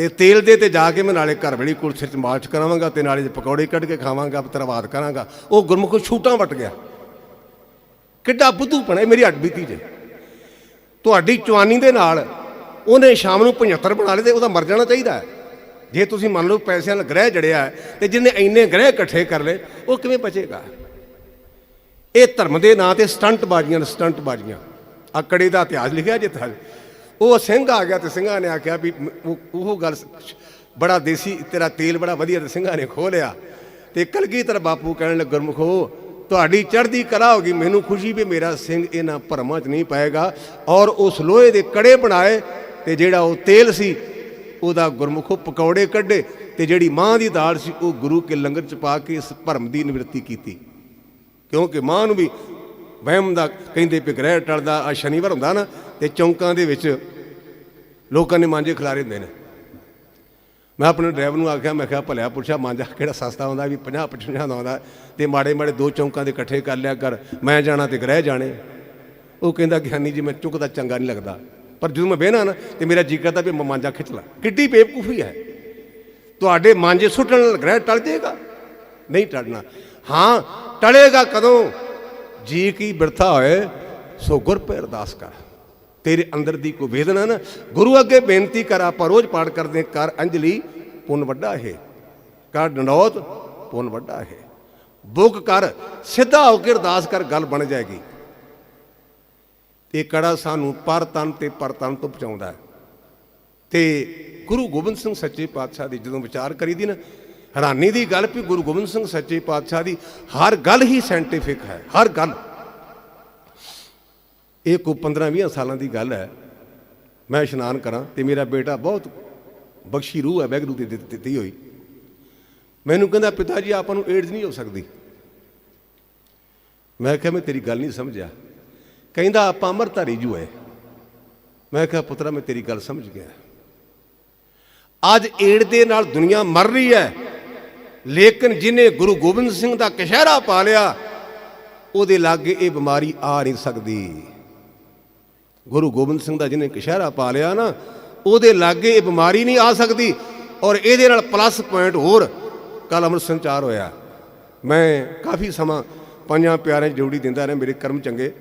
ਤੇ ਤੇਲ ਦੇ ਤੇ ਜਾ ਕੇ ਮੈਂ ਨਾਲੇ ਘਰ ਵੇਲੇ ਕੋਲ ਚ ਮਾਲਸ਼ ਕਰਾਵਾਂਗਾ ਤੇ ਨਾਲੇ ਪਕੌੜੇ ਕੱਢ ਕੇ ਖਾਵਾਂਗਾ ਧੰਨਵਾਦ ਕਰਾਂਗਾ। ਉਹ ਗੁਰਮੁਖ ਛੂਟਾਂ ਵਟ ਗਿਆ। ਕਿੱਡਾ ਬੁੱਧੂ ਪਣਾ ਮੇਰੀ ਹੱਡ ਬੀਤੀ ਜੇ। ਤੁਹਾਡੀ ਚਵਾਨੀ ਦੇ ਨਾਲ ਉਹਨੇ ਸ਼ਾਮ ਨੂੰ 75 ਬਣਾ ਲਏ ਤੇ ਉਹਦਾ ਮਰ ਜਾਣਾ ਚਾਹੀਦਾ ਹੈ। ਜੇ ਤੁਸੀਂ ਮੰਨ ਲਓ ਪੈਸਿਆਂ ਨਾਲ ਗ੍ਰਹਿ ਜੜਿਆ ਹੈ ਤੇ ਜਿਹਨੇ ਇੰਨੇ ਗ੍ਰਹਿ ਇਕੱਠੇ ਕਰ ਲਏ, ਉਹ ਕਿਵੇਂ ਬਚੇਗਾ? ਇਹ ਧਰਮ ਦੇ ਨਾਂ ਤੇ ਸਟੰਟ ਬਾਜ਼ੀਆਂ ਨੇ ਸਟੰਟ ਬਾਜ਼ੀਆਂ ਅਕੜੇ ਦਾ ਇਤਿਹਾਸ ਲਿਖਿਆ ਜਿੱਥੇ ਉਹ ਸਿੰਘ ਆ ਗਿਆ ਤੇ ਸਿੰਘਾਂ ਨੇ ਆਖਿਆ ਵੀ ਉਹ ਗੱਲ ਬੜਾ ਦੇਸੀ, ਤੇਰਾ ਤੇਲ ਬੜਾ ਵਧੀਆ ਤੇ ਸਿੰਘਾਂ ਨੇ ਖੋਹ ਲਿਆ ਤੇ ਕਲਗੀਧਰ ਬਾਪੂ ਕਹਿਣ ਲੱਗ, ਗੁਰਮੁਖੋ, ਤੁਹਾਡੀ ਚੜ੍ਹਦੀ ਕਲਾ ਹੋਗੀ ਮੈਨੂੰ ਖੁਸ਼ੀ ਵੀ ਮੇਰਾ ਸਿੰਘ ਇਹਨਾਂ ਭਰਮਾਂ 'ਚ ਨਹੀਂ ਪਾਏਗਾ। ਔਰ ਉਸ ਲੋਹੇ ਦੇ ਕੜੇ ਬਣਾਏ ਤੇ ਜਿਹੜਾ ਉਹ ਤੇਲ ਸੀ, ਉਹਦਾ ਗੁਰਮੁਖੋ ਪਕੌੜੇ ਕੱਢੇ ਤੇ ਜਿਹੜੀ ਮਾਂ ਦੀ ਦਾਲ ਸੀ, ਉਹ ਗੁਰੂ ਕੇ ਲੰਗਰ 'ਚ ਪਾ ਕੇ ਇਸ ਭਰਮ ਦੀ ਨਿਵਰਤੀ ਕੀਤੀ। ਕਿਉਂਕਿ ਮਾਂ ਨੂੰ ਵੀ ਵਹਿਮ ਦਾ ਕਹਿੰਦੇ ਵੀ ਗ੍ਰਹਿ ਟਲਦਾ ਆ ਸ਼ਨੀਵਾਰ ਹੁੰਦਾ ਨਾ, ਤੇ ਚੌਂਕਾਂ ਦੇ ਵਿੱਚ ਲੋਕਾਂ ਨੇ ਮਾਂਜੇ ਖਿਲਾਰੇ ਹੁੰਦੇ ਨੇ। ਮੈਂ ਆਪਣੇ ਡਰਾਈਵਰ ਨੂੰ ਆਖਿਆ, ਮੈਂ ਕਿਹਾ, ਭਲਿਆ ਪੁੱਛਿਆ ਮਾਂਜਾ ਕਿਹੜਾ ਸਸਤਾ ਹੁੰਦਾ ਵੀ 50 55 ਦਾ ਆਉਂਦਾ, ਤੇ ਮਾੜੇ ਮਾੜੇ ਦੋ ਚੌਂਕਾਂ ਦੇ ਇਕੱਠੇ ਕਰ ਲਿਆ ਕਰ, ਮੈਂ ਜਾਣਾ ਤੇ ਗ੍ਰਹਿ ਜਾਣੇ। ਉਹ ਕਹਿੰਦਾ ਗਿਆਨੀ ਜੀ, ਮੈਂ ਚੁੱਕਦਾ ਚੰਗਾ ਨਹੀਂ ਲੱਗਦਾ। ਪਰ ਜਦੋਂ ਮੈਂ ਬਹਿਣਾ ਨਾ, ਤੇ ਮੇਰਾ ਜੀ ਕਰਦਾ ਵੀ ਮੈਂ ਮਾਂਜਾ ਖਿੱਚ ਲਾਂ। ਕਿੱਡੀ ਬੇਵਕੂਫੀ ਹੈ। ਤੁਹਾਡੇ ਮਾਂਜੇ ਸੁੱਟਣ ਨਾਲ ਗ੍ਰਹਿ ਟਲ ਜਾਏਗਾ? ਨਹੀਂ ਟਲਣਾ। ਹਾਂ, ਟਲੇਗਾ ਕਦੋਂ? ਜੀ ਕੀ ਬਿਰਥਾ ਹੋਏ ਸੋ ਗੁਰ ਪੈ ਅਰਦਾਸ ਕਰ। ਤੇਰੇ ਅੰਦਰ ਦੀ ਕੋਈ ਵੇਦਨਾ ਨਾ ਗੁਰੂ ਅੱਗੇ ਬੇਨਤੀ ਕਰ ਆਪਾਂ ਰੋਜ਼ ਪਾਠ ਕਰਦੇ ਹਾਂ, ਕਰ ਅੰਜਲੀ ਪੁੰਨ ਵੱਡਾ ਹੈ। ਕਰ ਡੰਡੋਤ ਪੁੰਨ ਵੱਡਾ ਹੈ। ਬੁੱਕ ਕਰ ਸਿੱਧਾ ਹੋ ਕੇ ਅਰਦਾਸ ਕਰ ਗੱਲ ਬਣ ਜਾਏਗੀ। ਇਹ ਕੜਾ ਸਾਨੂੰ ਪਰ ਤਨ ਤੇ ਪਰ ਤਨ ਤੋਂ ਬਚਾਉਂਦਾ ਹੈ। ਤੇ ਗੁਰੂ ਗੋਬਿੰਦ ਸਿੰਘ ਸੱਚੇ ਪਾਤਸ਼ਾਹ ਦੀ ਜਦੋਂ ਵਿਚਾਰ ਕਰੀਦੀ ਨਾ ਹੈਰਾਨੀ ਦੀ ਗੱਲ ਵੀ ਗੁਰੂ ਗੋਬਿੰਦ ਸਿੰਘ ਸੱਚੇ ਪਾਤਸ਼ਾਹ ਦੀ ਹਰ ਗੱਲ ਹੀ ਸਾਇੰਟੀਫਿਕ ਹੈ, ਹਰ ਗੱਲ। ਇਹ ਕੋ 15-20 ਸਾਲਾਂ ਦੀ ਗੱਲ ਹੈ। ਮੈਂ ਇਸ਼ਨਾਨ ਕਰਾਂ ਤੇ ਮੇਰਾ ਬੇਟਾ ਬਹੁਤ ਬਖਸ਼ੀ ਰੂਹ ਹੈ, ਵੈਗਰੂ ਦੀ ਦਿੱਤੀ ਹੋਈ। ਮੈਨੂੰ ਕਹਿੰਦਾ, ਪਿਤਾ ਜੀ, ਆਪਾਂ ਨੂੰ ਏਡਜ਼ ਨਹੀਂ ਹੋ ਸਕਦੀ। ਮੈਂ ਕਿਹਾ, ਮੈਂ ਤੇਰੀ ਗੱਲ ਨਹੀਂ ਸਮਝਿਆ। ਕਹਿੰਦਾ, ਆਪਾਂ ਅਮਰਧਾਰੀ ਜੂ ਹੈ ਮੈਂ ਕਿਹਾ, ਪੁੱਤਰਾ, ਮੈਂ ਤੇਰੀ ਗੱਲ ਸਮਝ ਗਿਆ। ਅੱਜ ਏਡ ਦੇ ਨਾਲ ਦੁਨੀਆ ਮਰ ਰਹੀ ਹੈ। ਲੇਕਿਨ ਜਿਨੇ ਗੁਰੂ ਗੋਬਿੰਦ ਸਿੰਘ ਦਾ ਕਸ਼ਹਿਰਾ ਪਾ ਲਿਆ, ਉਹਦੇ ਲਾਗੇ ਇਹ ਬਿਮਾਰੀ ਆ ਨਹੀਂ ਸਕਦੀ। ਗੁਰੂ ਗੋਬਿੰਦ ਸਿੰਘ ਦਾ ਜਿਹਨੇ ਕਸ਼ਹਿਰਾ ਪਾ ਲਿਆ ਨਾ, ਉਹਦੇ ਲਾਗੇ ਇਹ ਬਿਮਾਰੀ ਨਹੀਂ ਆ ਸਕਦੀ ਔਰ ਇਹਦੇ ਨਾਲ ਪਲੱਸ ਪੁਆਇੰਟ ਹੋਰ ਕੱਲ ਅੰਮ੍ਰਿਤ ਸੰਚਾਰ ਹੋਇਆ। ਮੈਂ ਕਾਫੀ ਸਮਾਂ ਪੰਜਾਂ ਪਿਆਰਿਆਂ 'ਚ ਜੋੜੀ ਦਿੰਦਾ ਰਿਹਾ, ਮੇਰੇ ਕਰਮ ਚੰਗੇ।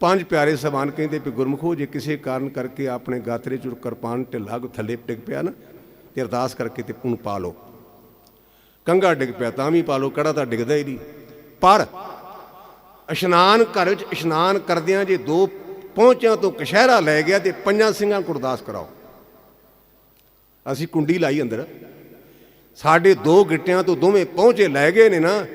ਪੰਜ ਪਿਆਰੇ ਸਮਾਨ ਕਹਿੰਦੇ ਵੀ ਗੁਰਮੁਖੋ, ਜੇ ਕਿਸੇ ਕਾਰਨ ਕਰਕੇ ਆਪਣੇ ਗਾਤਰੇ ਚ ਕਿਰਪਾਨ ਢਿੱਲਾ ਥੱਲੇ ਡਿੱਗ ਪਿਆ ਨਾ, ਤੇ ਅਰਦਾਸ ਕਰਕੇ ਤੇ ਪੁਣ ਪਾ ਲਓ। ਕੰਗਾ ਡਿੱਗ ਪਿਆ, ਤਾਂ ਵੀ ਪਾ ਲਓ, ਕੜਾ ਤਾਂ ਡਿੱਗਦਾ ਹੀ ਨਹੀਂ। ਪਰ ਇਸ਼ਨਾਨ ਘਰ ਵਿੱਚ ਇਸ਼ਨਾਨ ਕਰਦਿਆਂ ਜੇ ਦੋ ਪਹੁੰਚਿਆਂ ਤੋਂ ਕਸ਼ਹਿਰਾ ਲੈ ਗਿਆ ਤੇ ਪੰਜਾਂ ਸਿੰਘਾਂ ਕੋਲ ਅਰਦਾਸ ਕਰਾਓ। ਅਸੀਂ ਕੁੰਡੀ ਲਾਈ ਅੰਦਰ। ਸਾਡੇ ਦੋ ਗਿੱਟਿਆਂ ਤੋਂ ਦੋਵੇਂ ਪਹੁੰਚੇ, ਲੈ ਗਏ ਨੇ ਨਾ,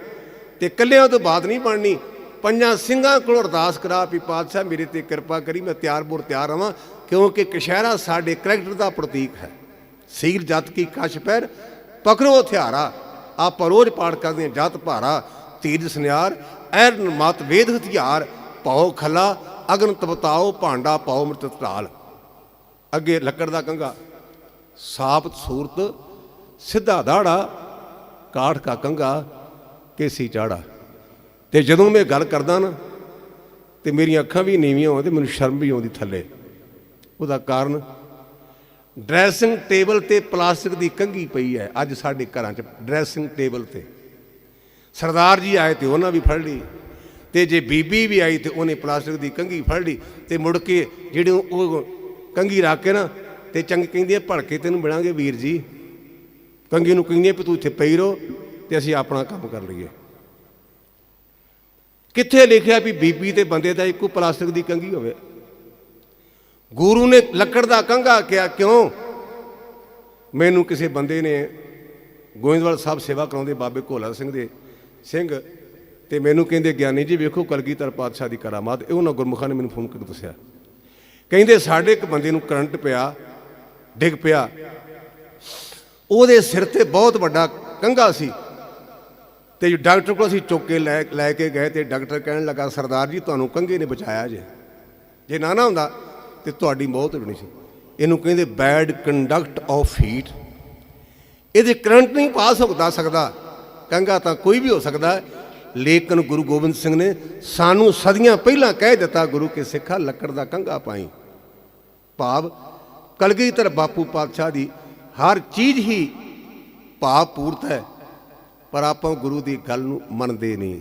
ਤੇ ਕੱਲਿਆਂ ਤੋਂ ਬਾਤ ਨਹੀਂ ਬਣਨੀ। ਪੰਜਾਂ ਸਿੰਘਾਂ ਕੋਲ ਅਰਦਾਸ ਕਰਾ ਵੀ ਪਾਤਸ਼ਾਹ, ਮੇਰੇ ਤੇ ਕਿਰਪਾ ਕਰੀ, ਮੈਂ ਤਿਆਰ ਬੁਰ ਤਿਆਰ ਰਵਾਂ, ਕਿਉਂਕਿ ਕਸ਼ਹਿਰਾ ਸਾਡੇ ਕਰੈਕਟਰ ਦਾ ਪ੍ਰਤੀਕ ਹੈ। ਸੀਰ ਜਤ ਕੀ ਕਛ ਪੈਰ, ਪਕੜੋ ਹਥਿਆਰਾ। ਆਪਾਂ ਰੋਜ਼ ਪਾਠ ਕਰਦੇ ਹਾਂ, ਜਤ ਭਾਰਾ ਤੀਰ ਸੁਨਿਆਰ ਐਰਨ ਮਤ ਵੇਦ ਹਥਿਆਰ, ਪਾਓ ਖਲਾ, ਅਗਨ ਤਪਤਾਓ, ਭਾਂਡਾ ਪਾਓ ਮ੍ਰਿਤ ਢਾਲ ਅੱਗੇ ਲੱਕੜ ਦਾ ਕੰਗਾ ਸਾਬਤ ਸੂਰਤ, ਸਿੱਧਾ ਦਾੜਾ, ਕਾਠ ਕਾ ਕੰਗਾ ਕੇਸੀ ਚਾੜਾ। ਤੇ ਜਦੋਂ ਮੈਂ ਗੱਲ ਕਰਦਾ ਨਾ, ਤੇ ਮੇਰੀਆਂ ਅੱਖਾਂ ਵੀ ਨੀਵੀਆਂ ਹੋਣ ਤੇ ਮੈਨੂੰ ਸ਼ਰਮ ਵੀ ਆਉਂਦੀ ਥੱਲੇ। ਉਹਦਾ ਕਾਰਨ ਡਰੈਸਿੰਗ ਟੇਬਲ ਤੇ ਪਲਾਸਟਿਕ ਦੀ ਕੰਘੀ ਪਈ ਹੈ ਅੱਜ ਸਾਡੇ ਘਰਾਂ 'ਚ ਡਰੈਸਿੰਗ ਟੇਬਲ ਤੇ। ਸਰਦਾਰ ਜੀ ਆਏ ਤੇ ਉਹਨਾਂ ਵੀ ਫੜ ਲਈ ਤੇ ਜੇ ਬੀਬੀ ਵੀ ਆਈ ਤੇ ਉਹਨੇ ਪਲਾਸਟਿਕ ਦੀ ਕੰਘੀ ਫੜ ਲਈ ਤੇ ਮੁੜ ਕੇ ਜਿਹੜੇ ਉਹ ਕੰਘੀ ਰੱਖ ਕੇ ਨਾ ਤੇ ਚੰਗ ਕਹਿੰਦੀ ਹੈ, ਭੜਕੇ ਤੈਨੂੰ ਮਿਲਾਂਗੇ ਵੀਰ ਜੀ। ਕੰਘੀ ਨੂੰ ਕਹਿੰਦੀ ਹੈ ਵੀ ਤੂੰ ਇੱਥੇ ਪਈ ਰਹੋ ਤੇ ਅਸੀਂ ਆਪਣਾ ਕੰਮ ਕਰ ਲਈਏ। ਕਿੱਥੇ ਲਿਖਿਆ ਵੀ ਬੀਬੀ ਤੇ ਬੰਦੇ ਦਾ ਇੱਕੋ ਪਲਾਸਟਿਕ ਦੀ ਕੰਘੀ ਹੋਵੇ? ਗੁਰੂ ਨੇ ਲੱਕੜ ਦਾ ਕੰਘਾ ਕਿਹਾ ਕਿਉਂ? ਮੈਨੂੰ ਕਿਸੇ ਬੰਦੇ ਨੇ ਗੋਇੰਦਵਾਲ ਸਾਹਿਬ ਸੇਵਾ ਕਰਾਉਂਦੇ ਬਾਬੇ ਭੋਲਾ ਸਿੰਘ ਦੇ ਸਿੰਘ ਤੇ ਮੈਨੂੰ ਕਹਿੰਦੇ, ਗਿਆਨੀ ਜੀ ਵੇਖੋ ਕਲਗੀਧਰ ਪਾਤਸ਼ਾਹ ਦੀ ਕਰਾਮਾਤ। ਇਹ ਉਹਨਾਂ ਗੁਰਮੁਖਾਂ ਨੇ ਮੈਨੂੰ ਫੋਨ ਕਰਕੇ ਦੱਸਿਆ। ਕਹਿੰਦੇ, ਸਾਡੇ ਇੱਕ ਬੰਦੇ ਨੂੰ ਕਰੰਟ ਪਿਆ, ਡਿੱਗ ਪਿਆ। ਉਹਦੇ ਸਿਰ ਤੇ ਬਹੁਤ ਵੱਡਾ ਕੰਘਾ ਸੀ ਤੇ ਜੋ ਡਾਕਟਰ ਕੋਲ ਅਸੀਂ ਚੁੱਕ ਕੇ ਲੈ ਲੈ ਕੇ ਗਏ ਤੇ ਡਾਕਟਰ ਕਹਿਣ ਲੱਗਾ, ਸਰਦਾਰ ਜੀ, ਤੁਹਾਨੂੰ ਕੰਘੇ ਨੇ ਬਚਾਇਆ ਜੇ। ਜੇ ਨਾ ਨਾ ਹੁੰਦਾ ਤੇ ਤੁਹਾਡੀ ਮੌਤ ਹੋਣੀ ਸੀ। ਇਹਨੂੰ ਕਹਿੰਦੇ ਬੈਡ ਕੰਡਕਟ ਆਫ ਹੀਟ ਇਹਦੇ ਕਰੰਟ ਨਹੀਂ ਪਾਸ ਹੁੰਦਾ ਸਕਦਾ। ਕੰਘਾ ਤਾਂ ਕੋਈ ਵੀ ਹੋ ਸਕਦਾ। ਲੇਕਿਨ ਗੁਰੂ ਗੋਬਿੰਦ ਸਿੰਘ ਨੇ ਸਾਨੂੰ ਸਦੀਆਂ ਪਹਿਲਾਂ ਕਹਿ ਦਿੱਤਾ, ਗੁਰੂ ਕੇ ਸਿੱਖਾ ਲੱਕੜ ਦਾ ਕੰਘਾ ਪਾਈ। ਭਾਵ ਕਲਗੀਧਰ ਬਾਪੂ ਪਾਤਸ਼ਾਹ ਦੀ ਹਰ ਚੀਜ਼ ਹੀ ਭਾਵ ਪੂਰਤ ਹੈ, ਪਰ ਆਪਾਂ ਗੁਰੂ ਦੀ ਗੱਲ ਨੂੰ ਮੰਨਦੇ ਨਹੀਂ।